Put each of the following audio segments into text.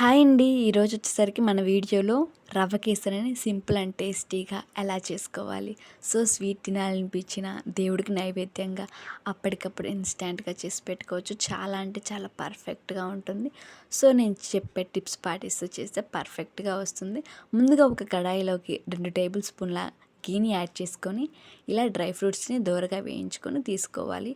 Hi అండి. ఈరోజు వచ్చేసరికి మన వీడియోలో రవ్వ కేసరిని సింపుల్ అండ్ టేస్టీగా ఎలా చేసుకోవాలి? సో స్వీట్ తినాలనిపించిన దేవుడికి నైవేద్యంగా అప్పటికప్పుడు ఇన్స్టాంట్గా చేసి పెట్టుకోవచ్చు. చాలా అంటే చాలా పర్ఫెక్ట్గా ఉంటుంది. సో నేను చెప్పే టిప్స్ పాటిస్తూ చేస్తే పర్ఫెక్ట్గా వస్తుంది. ముందుగా ఒక కడాయిలోకి రెండు టేబుల్ స్పూన్ల గీని యాడ్ చేసుకొని ఇలా డ్రై ఫ్రూట్స్ని దోరగా వేయించుకొని తీసుకోవాలి.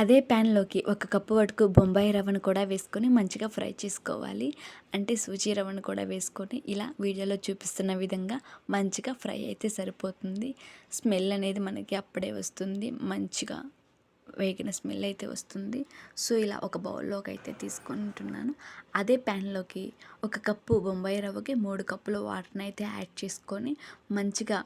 అదే ప్యాన్లోకి ఒక కప్పు వరకు బొంబాయి రవ్వను కూడా వేసుకొని మంచిగా ఫ్రై చేసుకోవాలి. అంటే సూజీ రవ్వను కూడా వేసుకొని ఇలా వీడియోలో చూపిస్తున్న విధంగా మంచిగా ఫ్రై అయితే సరిపోతుంది. స్మెల్ అనేది మనకి అప్పుడే వస్తుంది. మంచిగా వేగిన స్మెల్ అయితే వస్తుంది. సో ఇలా ఒక బౌల్లోకి అయితే తీసుకుంటున్నాను. అదే ప్యాన్లోకి ఒక కప్పు బొంబాయి రవ్వకి మూడు కప్పులు వాటర్ని అయితే యాడ్ చేసుకొని మంచిగా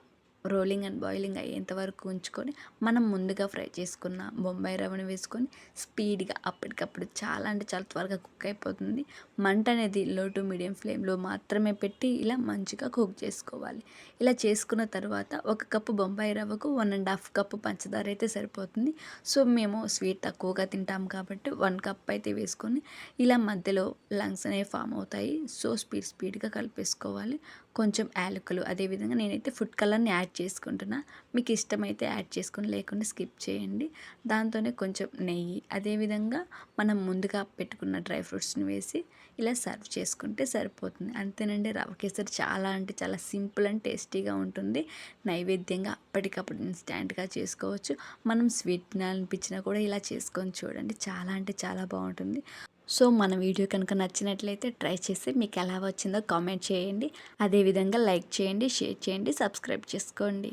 రోలింగ్ అండ్ బాయిలింగ్ అయ్యేంత వరకు ఉంచుకొని మనం ముందుగా ఫ్రై చేసుకున్న బొంబాయి రవ్వను వేసుకొని స్పీడ్గా అప్పటికప్పుడు చాలా అంటే చాలా త్వరగా కుక్ అయిపోతుంది. మంట అనేది లో టు మీడియం ఫ్లేమ్లో మాత్రమే పెట్టి ఇలా మంచిగా కుక్ చేసుకోవాలి. ఇలా చేసుకున్న తర్వాత ఒక కప్పు బొంబాయి రవ్వకు వన్ అండ్ హాఫ్ కప్పు పంచదార అయితే సరిపోతుంది. సో మేము స్వీట్ తక్కువగా తింటాం కాబట్టి వన్ కప్ అయితే వేసుకొని ఇలా మధ్యలో లంగ్స్ అనేవి ఫామ్ అవుతాయి. సో స్పీడ్ స్పీడ్గా కలిపేసుకోవాలి. కొంచెం యాలకులు అదేవిధంగా నేనైతే ఫుడ్ కలర్ని యాడ్ చేసుకుంటున్నా. మీకు ఇష్టమైతే యాడ్ చేసుకుని లేకుండా స్కిప్ చేయండి. దాంతోనే కొంచెం నెయ్యి. అదేవిధంగా మనం ముందుగా పెట్టుకున్న డ్రై ఫ్రూట్స్ని వేసి ఇలా సర్వ్ చేసుకుంటే సరిపోతుంది. అంతేనండి రవ కేసరి చాలా అంటే చాలా సింపుల్ అండ్ టేస్టీగా ఉంటుంది. నైవేద్యంగా అప్పటికప్పుడు ఇన్స్టాంట్గా చేసుకోవచ్చు. మనం స్వీట్ తినాలనిపించినా కూడా ఇలా చేసుకొని చూడండి. చాలా అంటే చాలా బాగుంటుంది. సో మన వీడియో కనుక నచ్చినట్లయితే ట్రై చేసి మీకు ఎలా వచ్చిందో కామెంట్ చేయండి. అదేవిధంగా లైక్ చేయండి షేర్ చేయండి సబ్స్క్రైబ్ చేసుకోండి.